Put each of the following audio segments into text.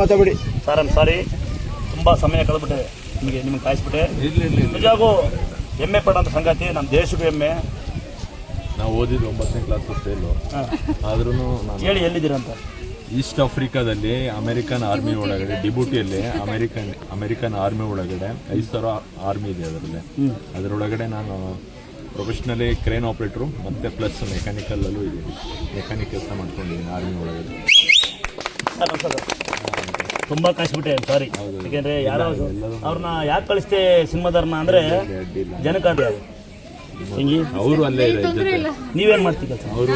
ಮಾತಾಡಿ sir I'm sorry ತುಂಬ ಸಮಯ ಕಳೆದ್ಬಿಟ್ಟೆ ನಿಮಗೆ ನಿಮಗೆ ಕಾಯಿಸ್ಬಿಟ್ಟೆ. ಇರ್ಲಿ ಇರ್ಲಿ ನಿಜವಾಗೂ ಹೆಮ್ಮೆ ಪಡೋಂಥ ಸಂಗತಿ ನಮ್ಮ ದೇಶಕ್ಕೂ ಹೆಮ್ಮೆ ನಾವು ಓದಿದ್ದು ಒಂಬತ್ತನೇ ಕ್ಲಾಸ್ ಫೇಲು ಆದ್ರೂ ನಾನು ಹೇಳಿ ಎಲ್ಲಿದ್ದೀರಂತ? ಈಸ್ಟ್ ಆಫ್ರಿಕಾದಲ್ಲಿ ಅಮೆರಿಕನ್ ಆರ್ಮಿ ಒಳಗಡೆ ಡಿಬ್ಯೂಟಿಯಲ್ಲಿ ಅಮೆರಿಕನ್ ಅಮೆರಿಕನ್ ಆರ್ಮಿ ಒಳಗಡೆ ಐದು ಸಾವಿರ ಆರ್ಮಿ ಇದೆ ಅದರಲ್ಲಿ. ಅದರೊಳಗಡೆ ನಾನು ಪ್ರೊಫೆಷ್ನಲಿ ಕ್ರೇನ್ ಆಪ್ರೇಟ್ರು ಮತ್ತು ಪ್ಲಸ್ ಮೆಕ್ಯಾನಿಕಲ್ಲೂ ಇದ್ದೀನಿ ಮೆಕ್ಯಾನಿಕ್ ಕೆಲಸ ಮಾಡ್ಕೊಂಡಿದ್ದೀನಿ ಆರ್ಮಿ ಒಳಗಡೆ. ಸರ್ ನಮಸ್ಕಾರ ತುಂಬ ಕಾಯಿಸ್ಬಿಟ್ಟೆ ಸಾರಿ ಯಾಕೆಂದ್ರೆ ಯಾರೋ ಅವ್ರನ್ನ ಯಾಕೆ ಕಳಿಸ್ತೆ ಸಿನಿಮಾದವ್ರನ್ನ ಅಂದರೆ ಜನಕ ಅಂದ್ರೆ ಅದು ಹಿಂಗೆ? ಅವರು ಅಲ್ಲೇ ನೀವೇನು ಮಾಡ್ತೀವಿ ಕೆಲಸ? ಅವರು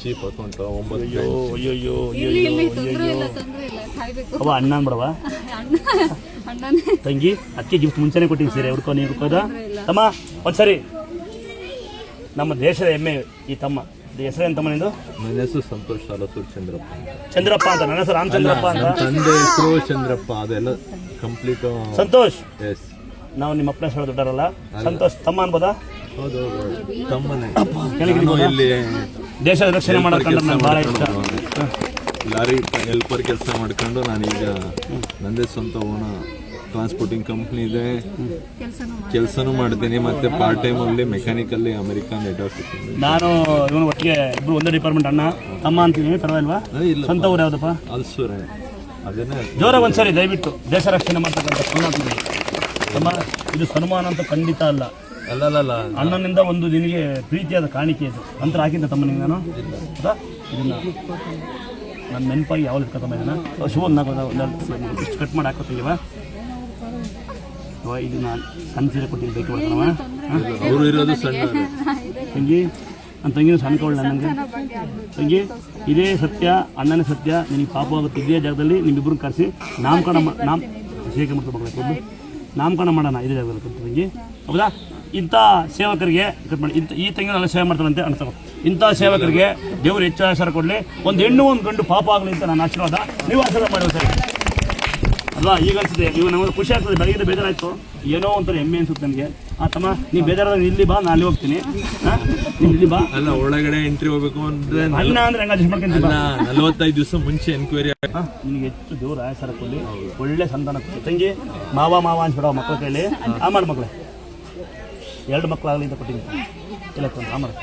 ಚೀಪ್ ಅಕೌಂಟ್ ಒಂಬತ್ತು ಅಯ್ಯೋ ಅಯ್ಯೋ ಅಯ್ಯೋ ಅಯ್ಯೋ ಅವ ಅಣ್ಣ ಅನ್ಬಿಡವ ತಂಗಿ ಅಕ್ಕಿ ಗಿಫ್ಟ್ ಮುಂಚೆನೆ ಕೊಟ್ಟಿನಿ ಸೀರೆ ಹುಡ್ಕೋ ನೀವು ಹುಡ್ಕೋದ? ತಮ್ಮ ಒಂದ್ಸರಿ ನಮ್ಮ ದೇಶದ ಹೆಮ್ಮೆ ಈ ತಮ್ಮ. ಹೆಸರೇನು ಎಂತ ಮನೆಯಿಂದ ನನ್ನ ಹೆಸರು ಸಂತೋಷ್ ಸಾಲಸೂರ್ ಚಂದ್ರಪ್ಪ ಅಂತ. ಚಂದ್ರಪ್ಪ ಅಂತ ನನ್ನ ಹೆಸರು ರಾಮಚಂದ್ರಪ್ಪ ಅಂತ. ತಂದೆ ಹೆಸರು ಚಂದ್ರಪ್ಪ ಅದೆಲ್ಲ ಕಂಪ್ಲೀಟ್ ಸಂತೋಷ್? ಎಸ್ ನಾವು ನಿಮ್ಮ ಅಪ್ಪನ ಹೆಸರು ದೊಡ್ಡರಲ್ಲ ಸಂತೋಷ್ ತಮ್ಮ ಅನ್ಬೋದ? ಹೌದು ತಮ್ಮನೆ. ನಾನು ಇಲ್ಲಿ ದೇಶದ ರಕ್ಷಣೆ ಮಾಡೋಕ್ಕಂದ್ರೆ ನಂಗೆ ಭಾಳ ಇಷ್ಟ. ಲಾರಿ ಹೆಲ್ಪರ್ ಕೆಲಸ ಮಾಡ್ಕೊಂಡು ನಾನೀಗ ನಂದೇ ಸ್ವಂತ ಓನ ಟ್ರಾನ್ಸ್ಪೋರ್ಟಿಂಗ್ ಕಂಪ್ನಿ ಇದೆ. ಕೆಲಸನೂ ಮಾಡ್ತೀನಿ ಮತ್ತೆ ಪಾರ್ಟ್ ಟೈಮ್ ಅಲ್ಲಿ ಮೆಕ್ಯಾನಿಕಲ್ಲಿ ಅಮೆರಿಕನ್ ನಾನು ಇವನು ಒಟ್ಟಿಗೆ ಇಬ್ರು ಒಂದೇ ಡಿಪಾರ್ಟ್ಮೆಂಟ್ ಅಣ್ಣ. ತಮ್ಮ ಅಂತೀನಿ ಪರವಾಗಿಲ್ವಾ? ಸ್ವಂತ ಊರು ಯಾವುದಪ್ಪ? ಅಲ್ಸೂರೆ. ಅದನ್ನೇ ಜೋರ ಒಂದ್ಸರಿ ದಯವಿಟ್ಟು ದೇಶ ರಕ್ಷಣೆ ಮಾಡ್ತಕ್ಕಂಥ ಸನ್ಮಾನ ತಮ್ಮ ಇದು ಸನ್ಮಾನ ಅಂತ ಖಂಡಿತ ಅಲ್ಲ. ಅಲ್ಲಲ್ಲ ಅಣ್ಣನಿಂದ ಒಂದು ದಿನಗೆ ಪ್ರೀತಿಯಾದ ಕಾಣಿಕೆ ಇದು. ನಂತರ ಹಾಕಿದ್ದ ತಮ್ಮ ನಿಂಗೆ ನಾನು? ಇದನ್ನ ನನ್ನ ನೆನಪಾಗಿ ಯಾವಾಗ ಇಟ್ಕೊತಮ್ಮ ಇದನ್ನ ಶೂ ಒಂದು ಹಾಕೋದ ಇಷ್ಟು ಕಟ್ ಮಾಡಿ ಹಾಕೋತೀವ ಅವ ಇದು ನಾನು ಸಣ್ಣ ಸೀರೆ ಕೊಟ್ಟಿರ್ಬೇಕು ಅವ ಅವರು ಇರೋದು ಸಣ್ಣ ತಂಗಿ ನನ್ನ ತಂಗಿನ ಸಣ್ಣ ಕವಳ ನನಗೆ ತಂಗಿ. ಇದೇ ಸತ್ಯ ಅಣ್ಣನೇ ಸತ್ಯ ನಿನಗೆ ಪಾಪ ಆಗುತ್ತೆ ಇದೇ ಜಾಗದಲ್ಲಿ ನಿಮ್ಮಿಬ್ಬರು ಕರೆಸಿ. ನಾಮಕರಣ ನಾಮ್ ಶೇಖ ಮಾಡ್ತಾ ಮಕ್ಕಳು ನಾಮಕರಣ ಮಾಡೋಣ ಇದೇ ಜಾಗದಲ್ಲಿ ಕೊಟ್ಟು ತಂಗಿ. ಹೌದಾ? ಇಂಥ ಸೇವಕರಿಗೆ ಕಟ್ ಮಾಡಿ ಇಂಥ ಈ ತಂಗಿನ ಸೇವೆ ಮಾಡ್ತಾರಂತೆ ಅನ್ಸೋ ಇಂಥ ಸೇವಕರಿಗೆ ದೇವರು ಹೆಚ್ಚು ಆಶಾರ ಕೊಡಲಿ. ಒಂದು ಹೆಣ್ಣು ಒಂದು ಗಂಡು ಪಾಪ ಆಗಲಿ ಅಂತ ನಾನು ಆಶೀರ್ವಾದ. ನೀವು ಆಶೀರ್ವಾದ ಮಾಡಿ ಸರ್ ಅಲ್ವಾ? ಈಗ ಅನ್ಸುತ್ತೆ ಇವಾಗ ನಮಗೆ ಖುಷಿ ಆಗ್ತದೆ ಬೆಳಗ್ಗೆ ಬೇಜಾರಾಯ್ತು. ಏನೋ ಒಂಥರ ಹೆಮ್ಮೆ ಅನ್ಸುತ್ತೆ ನನಗೆ. ಆ ತಮ್ಮ ನೀ ಬೇಜಾರಾದಾಗ ಇಲ್ಲಿ ಬಾ ನಾನು ಅಲ್ಲಿ ಹೋಗ್ತೀನಿ ಇಲ್ಲಿ ಬಾ. ಅಲ್ಲ ಒಳಗಡೆ ಎಂಟ್ರಿ ಹೋಗ್ಬೇಕು ಅಂದ್ರೆ ಅಣ್ಣ ಅಂದ್ರೆ ಹೆಂಗ ಅಡ್ಜಸ್ಟ್ ಮಾಡ್ಕೊಂತೀವಿ ಅಲ್ಲ ನಲವತ್ತೈದು ದಿವಸ ಮುಂಚೆ ಎನ್ಕ್ವೈರಿ ನಿನಗೆ ಹೆಚ್ಚು ದೇವ್ರ ಆಯಸರ ಕೊಡಲಿ ಒಳ್ಳೆ ಸಂತಾನ ತಂಗಿ ಮಾವ ಮಾವ ಅನ್ಸ್ಬಿಡವ ಮಕ್ಕಳು ಕೇಳಿ. ಆ ಮಾಡ ಮಕ್ಕಳೇ ಎರಡು ಮಕ್ಕಳಾಗಲಿ ಅಂತ ಕೊಟ್ಟಿದ್ದೀನಿ. ಇಲ್ಲ ತಂದು ಆ ಮಾಡಿ.